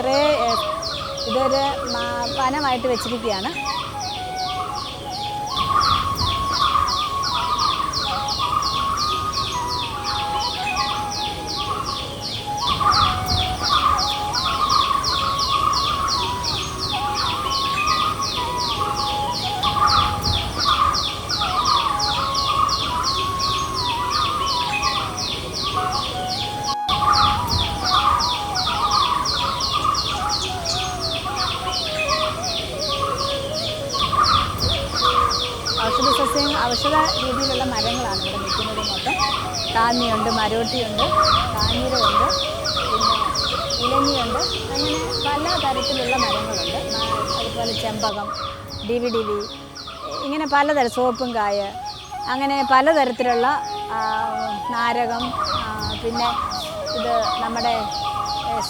ഇത്രേ ഇതൊരു വനമായിട്ട് വെച്ചിരിക്കുകയാണ്. ഔഷധ സസ്യം ഔഷധ രീതിയിലുള്ള മരങ്ങളാണ് ഇവിടെ നിൽക്കുന്നത് മൊത്തം. താന്നിയുണ്ട് മരോട്ടിയുണ്ട് കാഞ്ഞിരമുണ്ട് പിന്നെ ഇലഞ്ഞിയുണ്ട്. അങ്ങനെ പല തരത്തിലുള്ള മരങ്ങളുണ്ട്. അതുപോലെ ചെമ്പകം ഡി വി ഡി വി ഇങ്ങനെ പലതരം സോപ്പും കായ അങ്ങനെ പലതരത്തിലുള്ള നാരകം പിന്നെ ഇത് നമ്മുടെ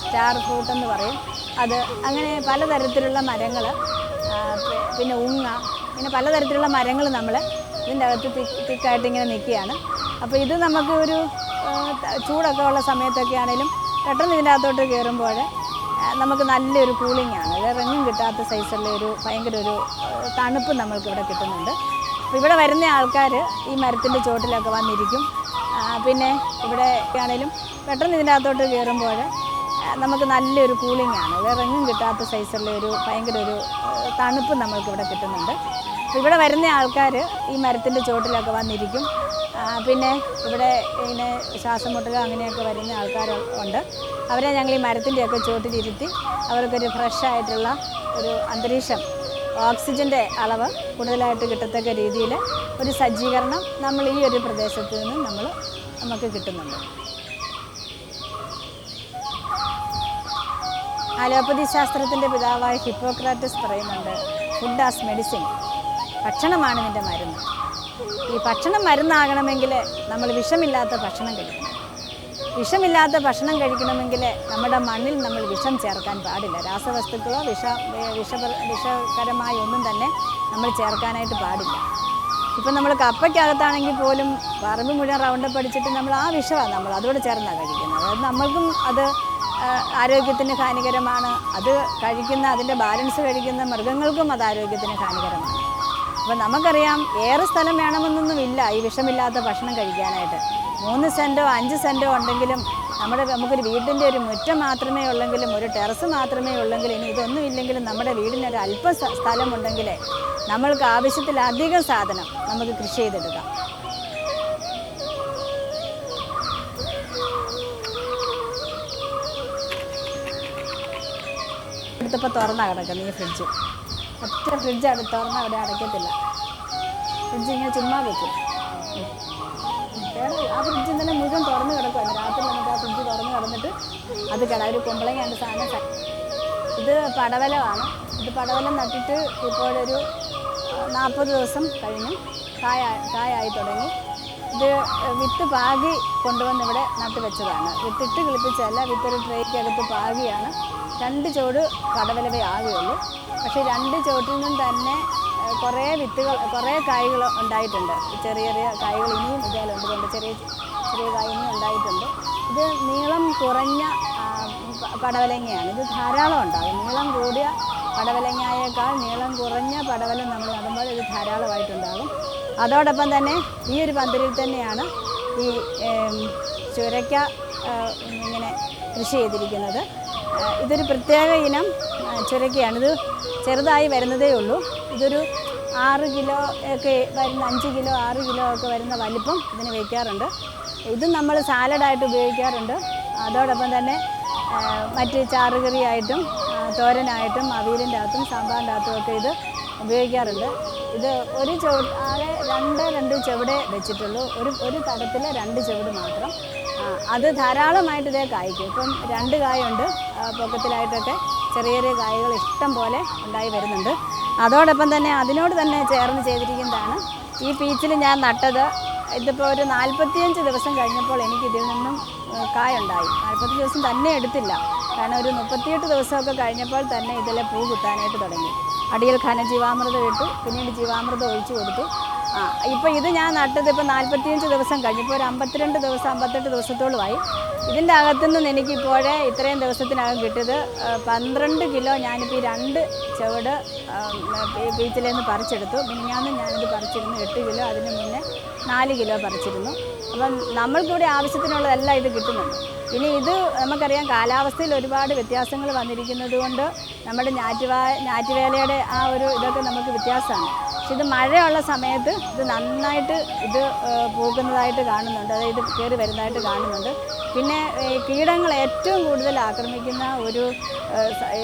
സ്റ്റാർ ഫ്രൂട്ട് എന്ന് പറയും. അത് അങ്ങനെ പലതരത്തിലുള്ള മരങ്ങൾ പിന്നെ ഉങ്ങ ഇങ്ങനെ പലതരത്തിലുള്ള മരങ്ങൾ നമ്മൾ ഇതിന്റെ അകത്ത് തിക്ക് തിക്കായിട്ട് ഇങ്ങനെ നിൽക്കുകയാണ്. അപ്പോൾ ഇത് നമുക്ക് ഒരു ചൂടൊക്കെ ഉള്ള സമയത്തൊക്കെ ആണെങ്കിലും പെട്ടെന്ന് ഇതിന്റെ അകത്തോട്ട് കയറുമ്പോൾ നമുക്ക് നല്ലൊരു കൂളിംഗ് ആണ്. വേറെങ്ങും കിട്ടാത്ത സൈസുള്ള ഒരു ഭയങ്കര ഒരു തണുപ്പ് നമ്മൾക്ക് ഇവിടെ കിട്ടുന്നുണ്ട്. അപ്പോൾ ഇവിടെ വരുന്ന ആൾക്കാർ ഈ മരത്തിന്റെ ചോട്ടിലൊക്കെ വന്നിരിക്കും. പിന്നെ ഇവിടെ ആണെങ്കിലും പെട്ടെന്ന് ഇതിന്റെ അകത്തോട്ട് കയറുമ്പോൾ നമുക്ക് നല്ലൊരു കൂളിംഗ് ആണ്. വേറെ എങ്ങും കിട്ടാത്ത സൈസുള്ള ഒരു ഭയങ്കര ഒരു തണുപ്പ് നമ്മൾക്ക് ഇവിടെ കിട്ടുന്നുണ്ട്. ഇവിടെ വരുന്ന ആൾക്കാർ ഈ മരത്തിന്റെ ചുവട്ടിലൊക്കെ വന്നിരിക്കും. പിന്നെ ഇവിടെ ഇങ്ങനെ ശ്വാസം മുട്ടുക അങ്ങനെയൊക്കെ വരുന്ന ആൾക്കാർ ഉണ്ട്. അവരെ ഞങ്ങൾ ഈ മരത്തിന്റെയൊക്കെ ചുവട്ടിലിരുത്തി അവർക്കൊരു ഫ്രഷ് ആയിട്ടുള്ള ഒരു അന്തരീക്ഷം ഓക്സിജന്റെ അളവ് കൂടുതലായിട്ട് കിട്ടത്തക്ക രീതിയിൽ ഒരു സജ്ജീകരണം നമ്മൾ ഈ ഒരു പ്രദേശത്ത് നിന്ന് നമ്മൾ നമുക്ക് കിട്ടുന്നുണ്ട്. അലോപ്പതി ശാസ്ത്രത്തിന്റെ പിതാവായ ഹിപ്പോക്രാറ്റസ് പറയുന്നുണ്ട് ഫുഡ് ആസ് മെഡിസിൻ ഭക്ഷണമാണ് നിന്റെ മരുന്ന്. ഈ ഭക്ഷണം മരുന്നാകണമെങ്കിൽ നമ്മൾ വിഷമില്ലാത്ത ഭക്ഷണം കഴിക്കണം. വിഷമില്ലാത്ത ഭക്ഷണം കഴിക്കണമെങ്കിൽ നമ്മുടെ മണ്ണിൽ നമ്മൾ വിഷം ചേർക്കാൻ പാടില്ല. രാസവസ്തുക്കളോ വിഷ വിഷ വിഷകരമായ ഒന്നും തന്നെ നമ്മൾ ചേർക്കാനായിട്ട് പാടില്ല. ഇപ്പം നമ്മൾ കപ്പയ്ക്കകത്താണെങ്കിൽ പോലും പറമ്പ് മുഴുവൻ റൗണ്ടപ്പ് അടിച്ചിട്ട് നമ്മൾ ആ വിഷമാണ് നമ്മൾ അതോട് ചേർന്നാണ് കഴിക്കുന്നത്. അത് നമ്മൾക്കും അത് ആരോഗ്യത്തിന് ഹാനികരമാണ്. അത് കഴിക്കുന്ന അതിന്റെ ബാലൻസ് കഴിക്കുന്ന മൃഗങ്ങൾക്കും അത് ആരോഗ്യത്തിന് ഹാനികരമാണ്. അപ്പം നമുക്കറിയാം ഏറെ സ്ഥലം വേണമെന്നൊന്നുമില്ല ഈ വിഷമില്ലാത്ത ഭക്ഷണം കഴിക്കാനായിട്ട്. മൂന്ന് സെന്റോ അഞ്ച് സെന്റോ ഉണ്ടെങ്കിലും നമ്മുടെ നമുക്കൊരു വീടിന്റെ ഒരു മുറ്റം മാത്രമേ ഉള്ളെങ്കിലും ഒരു ടെറസ് മാത്രമേ ഉള്ളെങ്കിലും ഇനി ഇതൊന്നും ഇല്ലെങ്കിലും നമ്മുടെ വീടിനൊരു അല്പ സ്ഥലമുണ്ടെങ്കിലേ നമ്മൾക്ക് ആവശ്യത്തിലധികം സാധനം നമുക്ക് കൃഷി ചെയ്തെടുക്കാം. എടുത്തപ്പോൾ തുറന്നാ കിടക്കുന്നത് ഈ ഫ്രിഡ്ജ് ഒറ്റ ഫ്രിഡ്ജാണ് തുറന്ന അവിടെ അടയ്ക്കത്തില്ല. ഫ്രിഡ്ജ് ഇങ്ങനെ ചുമ്മാ വെക്കും. ആ ഫ്രിഡ്ജിൽ തന്നെ മുഴുവൻ തുറന്ന് കിടക്കുമായിരുന്നു രാത്രി നമുക്ക് ആ ഫ്രിഡ്ജ് തുറന്ന് കിടന്നിട്ട് അത് കിട ഒരു കുമ്പളങ്ങയാണ് സാധനം ഇത് പടവലമാണ്. ഇത് പടവലം നട്ടിട്ട് ഇപ്പോഴൊരു നാൽപ്പത് ദിവസം കഴിഞ്ഞു കായ കായായി തുടങ്ങി. ഇത് വിത്ത് പാകി കൊണ്ടുവന്ന് ഇവിടെ നട്ട് വെച്ചതാണ്. വിത്തിട്ട് കിളിപ്പിച്ചല്ല വിത്തൊരു ട്രേക്കകത്ത് പാകിയാണ്. രണ്ട് ചുവട് കടവലവേ ആകുകയുള്ളൂ. പക്ഷേ രണ്ട് ചുവട്ടിൽ നിന്നും തന്നെ കുറേ വിത്തുകൾ കുറേ കായ്കൾ ഉണ്ടായിട്ടുണ്ട്. ചെറിയ ചെറിയ കായ്കൾ ഇനിയും ഇതിലുണ്ട് ചെറിയ ചെറിയ കായ് ഇനിയും ഉണ്ടായിട്ടുണ്ട്. ഇത് നീളം കുറഞ്ഞ പടവലങ്ങയാണ്. ഇത് ധാരാളം ഉണ്ടാകും. നീളം കൂടിയ പടവലങ്ങയേക്കാൾ നീളം കുറഞ്ഞ പടവലം നമ്മൾ നടുമ്പോൾ ഇത് ധാരാളമായിട്ടുണ്ടാകും. അതോടൊപ്പം തന്നെ ഈ ഒരു പന്തലിൽ തന്നെയാണ് ഈ ചുരയ്ക്ക ഇങ്ങനെ കൃഷി ചെയ്തിരിക്കുന്നത്. ഇതൊരു പ്രത്യേക ഇനം ചുരക്കയാണ് ഇത് ചെറുതായി വരുന്നതേ ഉള്ളൂ. ഇതൊരു ആറ് കിലോ ഒക്കെ വരുന്ന അഞ്ച് കിലോ ആറ് കിലോ ഒക്കെ വരുന്ന വലിപ്പം ഇതിന് വയ്ക്കാറുണ്ട് ഇതും നമ്മൾ സാലഡായിട്ട് ഉപയോഗിക്കാറുണ്ട്. അതോടൊപ്പം തന്നെ മറ്റ് ചാറുകറിയായിട്ടും തോരനായിട്ടും അവിയലിന്റെ അകത്തും സാമ്പാറിന്റെ അകത്തും ഒക്കെ ഇത് ഉപയോഗിക്കാറുണ്ട്. ഇത് ഒരു ചുവട് ആകെ രണ്ട് രണ്ട് ചുവടെ വെച്ചിട്ടുള്ളൂ. ഒരു ഒരു തടത്തിൽ രണ്ട് ചുവട് മാത്രം. അത് ധാരാളമായിട്ട് ഇതേ കായ്ക്കും. ഇപ്പം രണ്ട് കായുണ്ട്. പൊക്കത്തിലായിട്ടൊക്കെ ചെറിയ ചെറിയ കായകൾ ഇഷ്ടം പോലെ ഉണ്ടായി വരുന്നുണ്ട്. അതോടൊപ്പം തന്നെ അതിനോട് തന്നെ ചേർന്ന് ചെയ്തിരിക്കുന്നതാണ് ഈ പീച്ചിൽ ഞാൻ നട്ടത്. ഇതിപ്പോൾ ഒരു നാൽപ്പത്തിയഞ്ച് ദിവസം കഴിഞ്ഞപ്പോൾ എനിക്ക് ഇതിൽ നിന്നും കായുണ്ടായി നാൽപ്പത്തി ദിവസം തന്നെ എടുത്തില്ല. കാരണം ഒരു മുപ്പത്തിയെട്ട് ദിവസമൊക്കെ കഴിഞ്ഞപ്പോൾ തന്നെ ഇതിലെ പൂ കുത്താനായിട്ട് തുടങ്ങി. അടിയിൽ ഘനജീവാമൃതം ഇട്ടു. പിന്നീട് ജീവാമൃതം ഒഴിച്ചു കൊടുത്തു. ആ ഇപ്പോൾ ഇത് ഞാൻ നട്ടത് ഇപ്പോൾ നാൽപ്പത്തിയഞ്ച് ദിവസം കഴിഞ്ഞു ഇപ്പോൾ ഒരു അമ്പത്തിരണ്ട് ദിവസം അമ്പത്തെട്ട് ദിവസത്തോളമായി. ഇതിന്റെ അകത്തുനിന്ന് എനിക്കിപ്പോഴേ ഇത്രയും ദിവസത്തിനകം കിട്ടിയത് പന്ത്രണ്ട് കിലോ ഞാനിപ്പോൾ ഈ രണ്ട് ചുവട് ബീച്ചിൽ നിന്ന് പറിച്ചെടുത്തു. മിനിഞ്ഞാന്ന് ഞാനിത് പറിച്ചിരുന്നു എട്ട് കിലോ അതിന് മുന്നേ നാല് കിലോ പറിച്ചിരുന്നു. അപ്പം നമ്മൾക്കിവിടെ ആവശ്യത്തിനുള്ളതെല്ലാം ഇത് കിട്ടുന്നുണ്ട്. ഇനി ഇത് നമുക്കറിയാം കാലാവസ്ഥയിൽ ഒരുപാട് വ്യത്യാസങ്ങൾ വന്നിരിക്കുന്നത് കൊണ്ട് നമ്മുടെ ഞാറ്റുവാ ഞാറ്റുവേലയുടെ ആ ഒരു ഇതൊക്കെ നമുക്ക് വ്യത്യാസമാണ്. പക്ഷെ ഇത് മഴയുള്ള സമയത്ത് ഇത് നന്നായിട്ട് ഇത് പോകുന്നതായിട്ട് കാണുന്നുണ്ട്. അതായത് കയറി വരുന്നതായിട്ട് കാണുന്നുണ്ട്. പിന്നെ കീടങ്ങൾ ഏറ്റവും കൂടുതൽ ആക്രമിക്കുന്ന ഒരു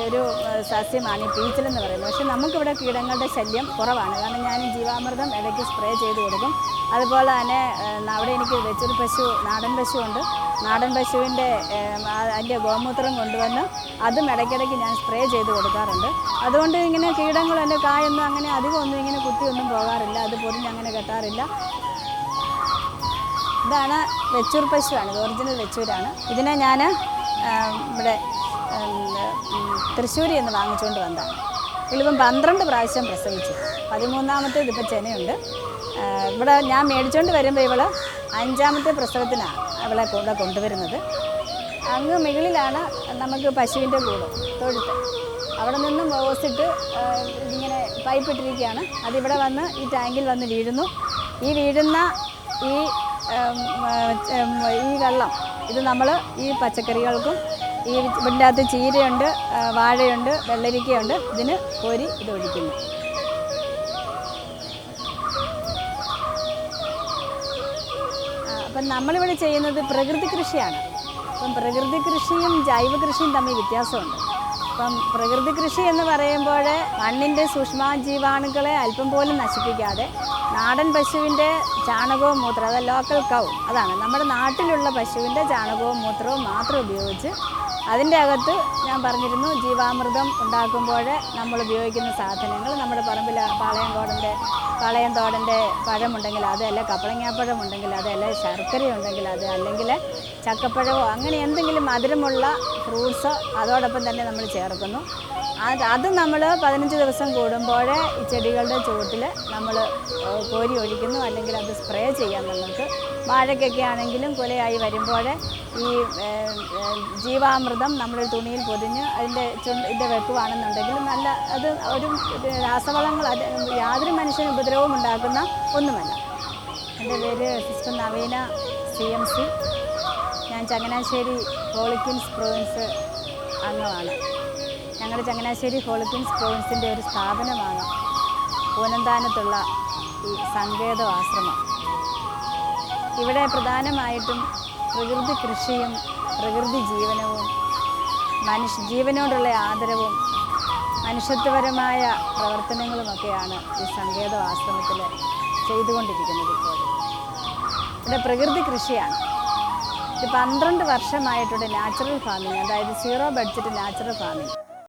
ഒരു സസ്യമാണ് ഈ പീച്ചിലെന്ന് പറയുന്നത്. പക്ഷേ നമുക്കിവിടെ കീടങ്ങളുടെ ശല്യം കുറവാണ്. കാരണം ഞാൻ ജീവാമൃതം ഇടയ്ക്ക് സ്പ്രേ ചെയ്ത് കൊടുക്കും. അതുപോലെ തന്നെ അവിടെ എനിക്ക് വെച്ചൊരു പശു നാടൻ പശു ഉണ്ട് നാടൻ പശുവിന്റെ അതിന്റെ ഗോമൂത്രം കൊണ്ടുവന്ന് അതും ഇടയ്ക്കിടയ്ക്ക് ഞാൻ സ്പ്രേ ചെയ്ത് കൊടുക്കാറുണ്ട്. അതുകൊണ്ട് ഇങ്ങനെ കീടങ്ങൾ എന്റെ കായൊന്നും അങ്ങനെ അധികം ഒന്നും ഇങ്ങനെ കുത്തിയൊന്നും പോകാറില്ല. അത് പൊതിഞ്ഞ് അങ്ങനെ കെട്ടാറില്ല. ഇതാണ് വെച്ചൂർ പശുവാണ് ഇത് ഒറിജിനൽ വെച്ചൂരാണ്. ഇതിനെ ഞാൻ ഇവിടെ തൃശ്ശൂരിൽ നിന്ന് വാങ്ങിച്ചുകൊണ്ട് വന്നതാണ്. ഇതിലിപ്പം പന്ത്രണ്ട് പ്രാവശ്യം പ്രസവിച്ചു. പതിമൂന്നാമത്തെ ഇതിപ്പോൾ ചെനയുണ്ട്. ഇവിടെ ഞാൻ മേടിച്ചുകൊണ്ട് വരുമ്പോൾ ഇവൾ അഞ്ചാമത്തെ പ്രസവത്തിനാണ് അവളെ കൂടെ കൊണ്ടുവരുന്നത്. അങ്ങ് മുകളിലാണ് നമുക്ക് പശുവിന്റെ കൂട് തൊഴുത്ത്. അവിടെ നിന്നും ഓസിട്ട് ഇതിങ്ങനെ പൈപ്പ് ഇട്ടിരിക്കുകയാണ്. അതിവിടെ വന്ന് ഈ ടാങ്കിൽ വന്ന് വീഴുന്നു. ഈ വീഴുന്ന ഈ ഈ വെള്ളം. ഇത് നമ്മൾ ഈ പച്ചക്കറികൾക്കും ഈ ഇതിന്റെ അകത്ത് ചീരയുണ്ട് വാഴയുണ്ട് വെള്ളരിക്കയുണ്ട്. ഇതിന് കോരി ഇത് ഒഴിക്കുന്നു. അപ്പം നമ്മളിവിടെ ചെയ്യുന്നത് പ്രകൃതി കൃഷിയാണ്. അപ്പം പ്രകൃതി കൃഷിയും ജൈവ കൃഷിയും തമ്മിൽ വ്യത്യാസമുണ്ട്. അപ്പം പ്രകൃതി കൃഷി എന്ന് പറയുമ്പോൾ മണ്ണിന്റെ സൂക്ഷ്മജീവാണുക്കളെ അല്പം പോലും നശിപ്പിക്കാതെ നാടൻ പശുവിന്റെ ചാണകവും മൂത്രവും അത് ലോക്കൽ കൗ അതാണ്. നമ്മുടെ നാട്ടിലുള്ള പശുവിന്റെ ചാണകവും മൂത്രവും മാത്രം ഉപയോഗിച്ച് അതിന്റെ അകത്ത് ഞാൻ പറഞ്ഞിരുന്നു ജീവാമൃതം ഉണ്ടാക്കുമ്പോൾ നമ്മൾ ഉപയോഗിക്കുന്ന സാധനങ്ങൾ. നമ്മുടെ പറമ്പിൽ പാളയംകോടന്റെ പാളയംതോടന്റെ പഴമുണ്ടെങ്കിൽ അത് അല്ല കപ്പളങ്ങാപ്പഴം ഉണ്ടെങ്കിൽ അത് ശർക്കര ഉണ്ടെങ്കിൽ അത് അല്ലെങ്കിൽ ചക്കപ്പഴമോ അങ്ങനെ എന്തെങ്കിലും മധുരമുള്ള ഫ്രൂട്ട്സോ അതോടൊപ്പം തന്നെ നമ്മൾ ചേർക്കുന്നു. അത് അത് നമ്മൾ പതിനഞ്ച് ദിവസം കൂടുമ്പോൾ ഈ ചെടികളുടെ ചുവട്ടിൽ നമ്മൾ കോരി ഒഴിക്കുന്നു. അല്ലെങ്കിൽ അത് സ്പ്രേ ചെയ്യാം നമുക്ക്. വാഴയ്ക്കൊക്കെ ആണെങ്കിലും കുലയായി വരുമ്പോൾ ഈ ജീവാമൃതം നമ്മൾ തുണിയിൽ പൊതിഞ്ഞ് അതിന്റെ ചുണ്ട് വെക്കുവാണെന്നുണ്ടെങ്കിൽ നല്ല അത് ഒരു രാസവളങ്ങൾ അത് യാതൊരു മനുഷ്യന് ഉപദ്രവവും ഉണ്ടാക്കുന്ന ഒന്നുമല്ല. എന്റെ പേര് സിസ്റ്റർ നവീന സി എം സി. ഞാൻ ചങ്ങനാശ്ശേരി പോളിക്കിൻസ് പ്രൊവിൻസ് അംഗമാണ്. ഞങ്ങളുടെ ചങ്ങനാശ്ശേരി ഹോളിക്കിൻസ് പ്രൊവിൻസിന്റെ ഒരു സ്ഥാപനമാണ് പൂനന്താനത്തുള്ള ഈ സങ്കേത ആശ്രമം. ഇവിടെ പ്രധാനമായിട്ടും പ്രകൃതി കൃഷിയും പ്രകൃതി ജീവനവും മനുഷ്യ ജീവനോടുള്ള ആദരവും മനുഷ്യത്വപരമായ പ്രവർത്തനങ്ങളുമൊക്കെയാണ് ഈ സങ്കേത ആശ്രമത്തിൽ ചെയ്തുകൊണ്ടിരിക്കുന്നത് ഇപ്പോൾ ഇവിടെ പ്രകൃതി കൃഷിയാണ്. ഇത് പന്ത്രണ്ട് വർഷമായിട്ടുണ്ട് നാച്ചുറൽ ഫാമിംഗ് അതായത് സീറോ ബഡ്ജറ്റ് നാച്ചുറൽ ഫാമിംഗ്